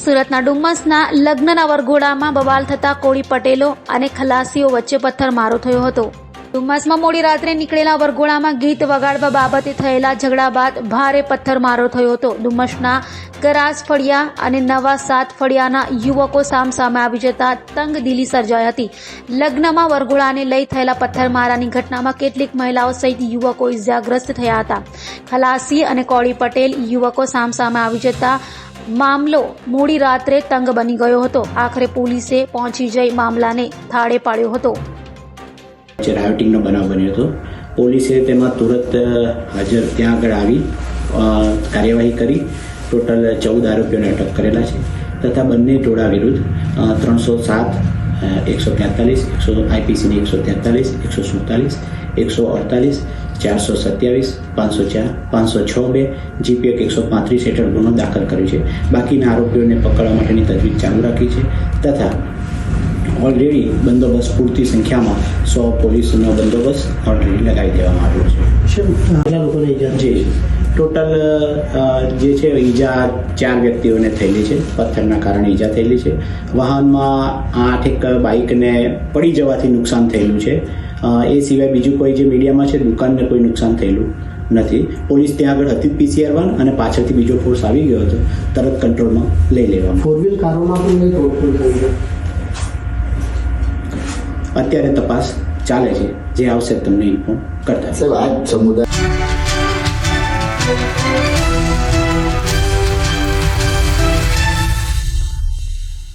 સુરતના ડુમ્મસના લગ્નના વરઘોડામાં બવાલ થતા કોળી પટેલો અને ખલાસીઓ વચ્ચે પથ્થરમારો થયો હતો. ડુમ્મસમાં મોડી રાત્રે નીકળેલા વરઘોડામાં ગીત વગાડવા બાબતે થયેલા ઝઘડા બાદ ભારે પથ્થરમારો થયો હતો. ડુમ્મસના ગરાસ ફળિયા અને નવા સાત ફળિયાના યુવકો સામસામે આવી જતા તંગદિલી સર્જાઈ હતી. લગ્નમાં વરઘોડાને લઈ થયેલા પથ્થરમારાની ઘટનામાં કેટલીક મહિલાઓ સહિત યુવકો ઇજાગ્રસ્ત થયા હતા. ખલાસી અને કોળી પટેલ યુવકો સામસામે આવી જતા મામલો મોડી રાત્રે તંગ બની ગયો હતો. આખરે પોલીસે પહોંચી જઈ મામલાને થાળે પાડ્યો હતો. જે રાયોટિંગનો બનાવ બન્યો હતો. પોલીસે તેમાં તુરંત હાજર ત્યાં આગળ આવી કાર્યવાહી કરી. ટોટલ ચૌદ આરોપીઓને અટક કરેલા છે. તથા બંને ટોળા વિરુદ્ધ ત્રણસો સાત એકસો તેતાલીસ, એકસો આઈપીસીની એકસો તેતાલીસ, એકસો સુડતાલીસ, એકસો અડતાલીસ, ચારસો સત્યાવીસ, પાંચસો ચાર, પાંચસો છ બે જીપીએક એકસો પાંત્રીસ હેઠળ ગુનો દાખલ કર્યો છે. બાકીના આરોપીઓને પકડવા માટેની તજવીજ ચાલુ રાખી છે તથા ઓલરેડી બંદોબસ્ત પૂરતી સંખ્યામાં સો પોલીસનો બંદોબસ્ત ઓલરેડી લગાવી દેવામાં આવ્યો છે. લોકોને ઈજા જી ટોટલ જે છે ઈજા ચાર વ્યક્તિઓને થયેલી છે. પથ્થરના કારણે ઈજા થયેલી છે. વાહનમાં આઠ એક બાઇકને પડી જવાથી નુકસાન થયેલું છે. એ સિવાય બીજું કોઈ જે મીડિયામાં છે દુકાનને કોઈ નુકસાન થયેલું નથી. પોલીસ ત્યાં આગળ હતી પીસીઆર વન અને પાછળથી બીજો ફોર્સ આવી ગયો હતો. તરત કંટ્રોલમાં લઈ લેવામાં ફોર વ્હીલ કારોમાં પણ અત્યારે તપાસ ચાલે છે. જે આવશે તમને ઇન્ફોર્મ કરતા આ સમુદાય